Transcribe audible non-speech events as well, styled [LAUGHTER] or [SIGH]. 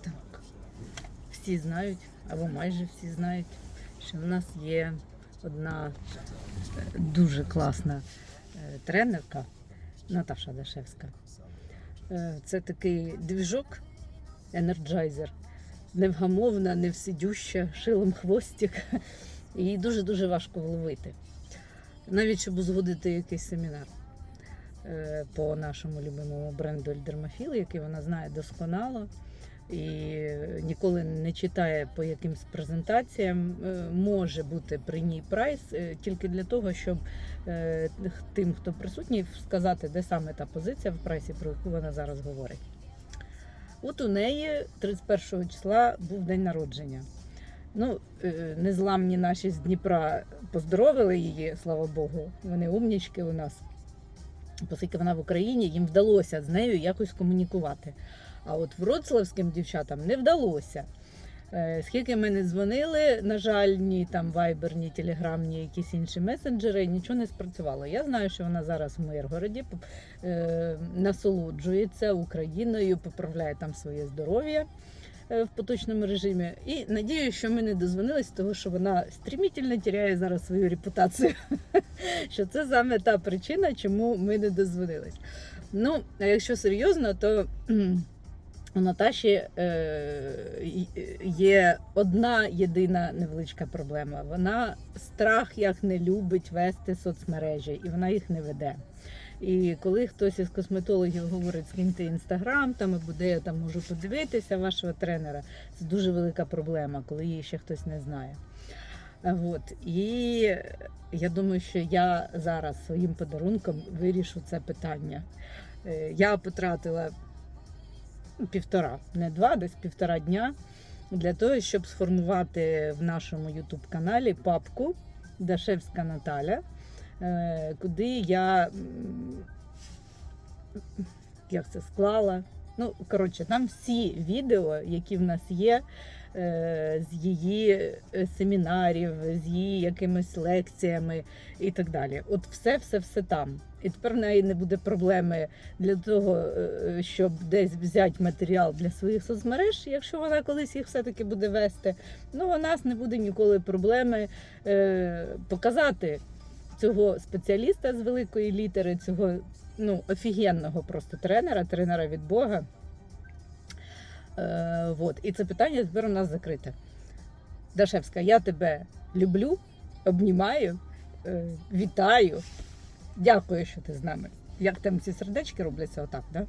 Так. Всі знають, або майже всі знають, що в нас є одна е, дуже класна е, тренерка Наташа Дашевська. Е, Це такий двіжок, енерджайзер. Невгамовна, невсидюща, шилом хвостик. Її дуже-дуже важко вловити. Навіть щоб узгодити якийсь семінар по нашому любимому бренду Ельдермафіл, який вона знає досконало і ніколи не читає по якимсь презентаціям, е, може бути при ній прайс е, тільки для того, щоб е, тим, хто присутній, сказати, де саме та позиція в прайсі, про яку вона зараз говорить. От у неї 31 числа був день народження. Ну, е, незламні наші з Дніпра поздоровили її, слава Богу. Вони умнічки у нас. Оскільки вона в Україні, їм вдалося з нею якось комунікувати. А от вроцлавським дівчатам не вдалося. Е, Скільки ми не дзвонили, на жаль, ні там Viber, ні Telegram, ні якісь інші месенджери, нічого не спрацювало. Я знаю, що вона зараз в Миргороді е, насолоджується Україною, поправляє там своє здоров'я е, в поточному режимі. І надію, що ми не дозвонились, тому що вона стрімітельно тіряє зараз свою репутацію. [LAUGHS] Що це саме та причина, чому ми не дозвонились. Ну, а якщо серйозно, то у Наташі е, є одна єдина невеличка проблема. Вона страх як не любить вести соцмережі, і вона їх не веде. І коли хтось із косметологів говорить, скиньте інстаграм, там або де я там можу подивитися вашого тренера, це дуже велика проблема, коли її ще хтось не знає. От. І я думаю, що я зараз своїм подарунком вирішу це питання. Е, Я потратила півтора, не два, десь півтора дня для того, щоб сформувати в нашому YouTube каналі папку Дашевська Наталя, е, куди я як це склала. Ну, коротше, там всі відео, які в нас є з її е, семінарів, з її якимись лекціями і так далі. От все, все, все там. І тепер в неї не буде проблеми для того, е, щоб десь взяти матеріал для своїх соцмереж, якщо вона колись їх все-таки буде вести. Ну, у нас не буде ніколи проблеми е, показати цього спеціаліста з великої літери, цього ну, офігенного просто тренера, тренера від Бога. Е, вот. І це питання тепер у нас закрите. Дашевська, я тебе люблю, обнімаю, е, вітаю. Дякую, що ти з нами. Як там ці сердечки робляться отак, да?